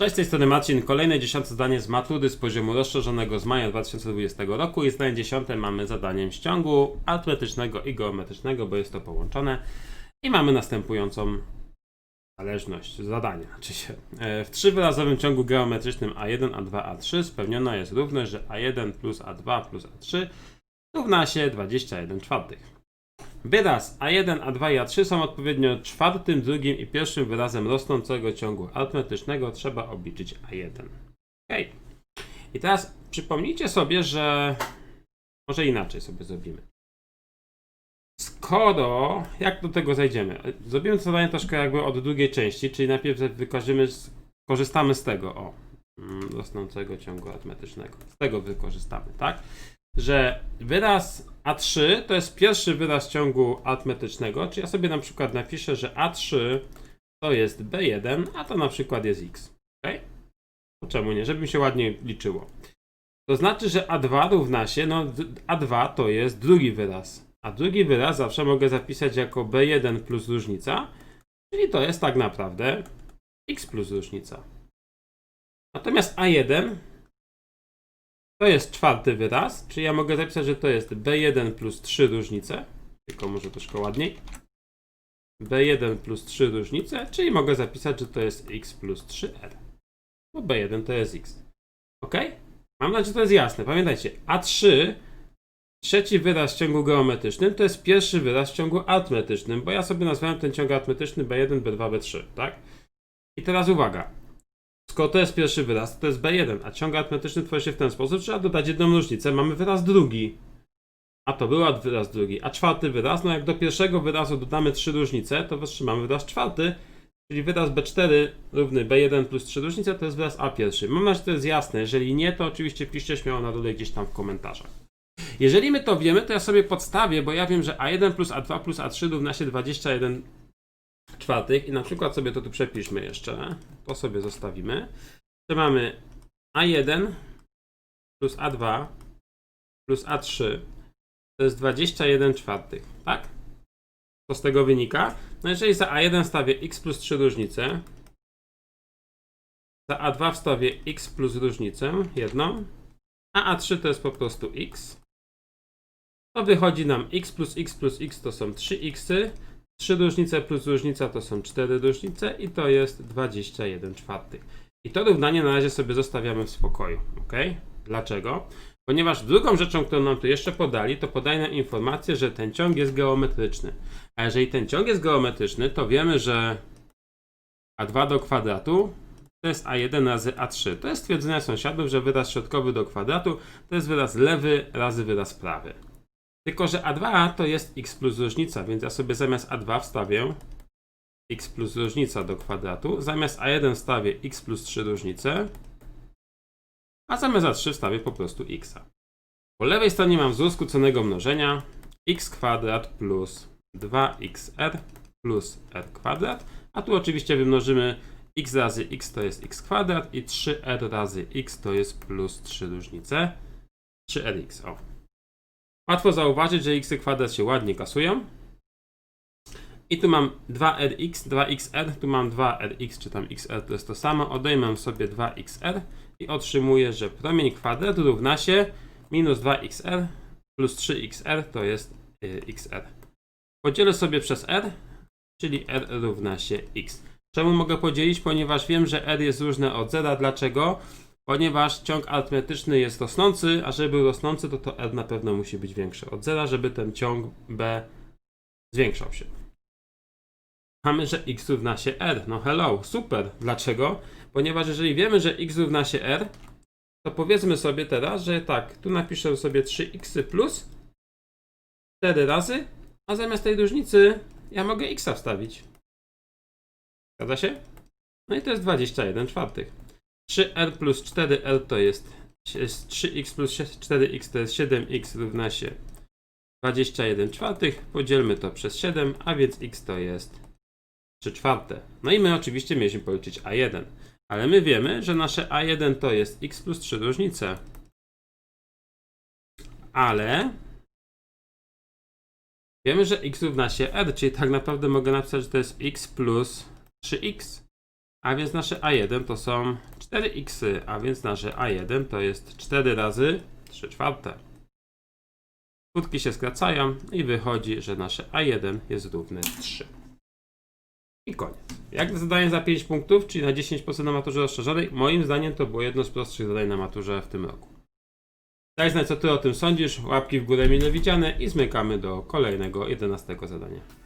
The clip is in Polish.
Cześć, z tej strony Marcin. Kolejne dziesiąte zadanie z matury z poziomu rozszerzonego z maja 2020 roku. I zdanie dziesiąte mamy zadaniem z ciągu arytmetycznego i geometrycznego, bo jest to połączone. I mamy następującą zależność zadania. Znaczy się, e, w trzywyrazowym ciągu geometrycznym A1, A2, A3 spełniona jest równość, że A1 plus A2 plus A3 równa się 21 czwartych. Wyraz A1, A2 i A3 są odpowiednio czwartym, drugim i pierwszym wyrazem rosnącego ciągu arytmetycznego. Trzeba obliczyć A1. Ok. I teraz przypomnijcie sobie, że może inaczej sobie zrobimy. Skoro, jak do tego zajdziemy? Zrobimy zadanie troszkę jakby od drugiej części, czyli najpierw wykażemy, korzystamy z tego, o, mm, rosnącego ciągu arytmetycznego. Z tego wykorzystamy, tak? Że wyraz A3 to jest pierwszy wyraz ciągu arytmetycznego, czy ja sobie na przykład napiszę, że A3 to jest B1, a to na przykład jest X. Ok? To czemu nie? Żeby mi się ładnie liczyło. To znaczy, że A2 równa się, no d- A2 to jest drugi wyraz. A drugi wyraz zawsze mogę zapisać jako B1 plus różnica, czyli to jest tak naprawdę X plus różnica. Natomiast A1 to jest czwarty wyraz, czyli ja mogę zapisać, że to jest B1 plus 3 różnice, tylko może troszkę ładniej. B1 plus 3 różnice, czyli mogę zapisać, że to jest X plus 3R. Bo B1 to jest X. Ok? Mam nadzieję, że to jest jasne. Pamiętajcie, A3, trzeci wyraz w ciągu geometrycznym, to jest pierwszy wyraz w ciągu arytmetycznym, bo ja sobie nazwałem ten ciąg arytmetyczny B1, B2, B3, tak? I teraz uwaga. Skoro to jest pierwszy wyraz, to jest B1, a ciąg arytmetyczny tworzy się w ten sposób, trzeba dodać jedną różnicę, mamy wyraz drugi. A to był wyraz drugi. A czwarty wyraz, no jak do pierwszego wyrazu dodamy trzy różnice, to otrzymamy wyraz czwarty, czyli wyraz B4 równy B1 plus 3 różnice, to jest wyraz A pierwszy. Mam nadzieję, że to jest jasne. Jeżeli nie, to oczywiście piszcie śmiało na dole gdzieś tam w komentarzach. Jeżeli my to wiemy, to ja sobie podstawię, bo ja wiem, że A1 plus A2 plus A3 równa się 21 czwartych i na przykład sobie to tu przepiszmy jeszcze. To sobie zostawimy. To mamy A1 plus A2 plus A3 to jest 21 czwartych, tak? Co z tego wynika? No jeżeli za A1 stawię x plus 3 różnicę, za A2 wstawię x plus różnicę, jedną, a A3 to jest po prostu x, to wychodzi nam x plus x plus x to są 3x, 3 różnice plus różnica to są 4 różnice i to jest 21 czwartych. I to równanie na razie sobie zostawiamy w spokoju, ok? Dlaczego? Ponieważ drugą rzeczą, którą nam tu jeszcze podali, to podali nam informację, że ten ciąg jest geometryczny. A jeżeli ten ciąg jest geometryczny, to wiemy, że a2 do kwadratu to jest a1 razy a3. To jest stwierdzenie sąsiadów, że wyraz środkowy do kwadratu to jest wyraz lewy razy wyraz prawy. Tylko, że a2 to jest x plus różnica, więc ja sobie zamiast a2 wstawię x plus różnica do kwadratu, zamiast a1 wstawię x plus 3 różnice, a zamiast a3 wstawię po prostu x. Po lewej stronie mam wzór skróconego mnożenia x kwadrat plus 2xr plus r kwadrat, a tu oczywiście wymnożymy x razy x to jest x kwadrat i 3r razy x to jest plus 3 różnice 3rx. O. Łatwo zauważyć, że x kwadrat się ładnie kasują. I tu mam 2rx, 2xr, tu mam 2rx, czy tam xr to jest to samo. Odejmę sobie 2xr i otrzymuję, że promień kwadrat równa się minus 2xr plus 3xr to jest y, xr. Podzielę sobie przez r, czyli r równa się x. Czemu mogę podzielić? Ponieważ wiem, że r jest różne od zera. Dlaczego? Ponieważ ciąg arytmetyczny jest rosnący, a żeby był rosnący, to to r na pewno musi być większe od zera, żeby ten ciąg b zwiększał się. Mamy, że x równa się r. No hello, super. Dlaczego? Ponieważ jeżeli wiemy, że x równa się r, to powiedzmy sobie teraz, że tak, tu napiszę sobie 3x plus 4 razy, a zamiast tej różnicy ja mogę x wstawić. Zgadza się? No i to jest 21 czwartych. 3r plus 4r to jest jest 3x plus 4x to jest 7x równa się 21 czwartych. Podzielmy to przez 7, a więc x to jest 3 czwarte. No i my oczywiście mieliśmy policzyć a1. Ale my wiemy, że nasze a1 to jest x plus 3 różnice. Ale wiemy, że x równa się r, czyli tak naprawdę mogę napisać, że to jest x plus 3x. A więc nasze A1 to są 4x, a więc nasze A1 to jest 4 razy 3 czwarte. Skutki się skracają i wychodzi, że nasze A1 jest równe 3. I koniec. Jak zadanie za 5 punktów, czyli na 10% na maturze rozszerzonej, moim zdaniem to było jedno z prostszych zadań na maturze w tym roku. Daj znać, co ty o tym sądzisz, łapki w górę mile widziane i zmykamy do kolejnego, 11 zadania.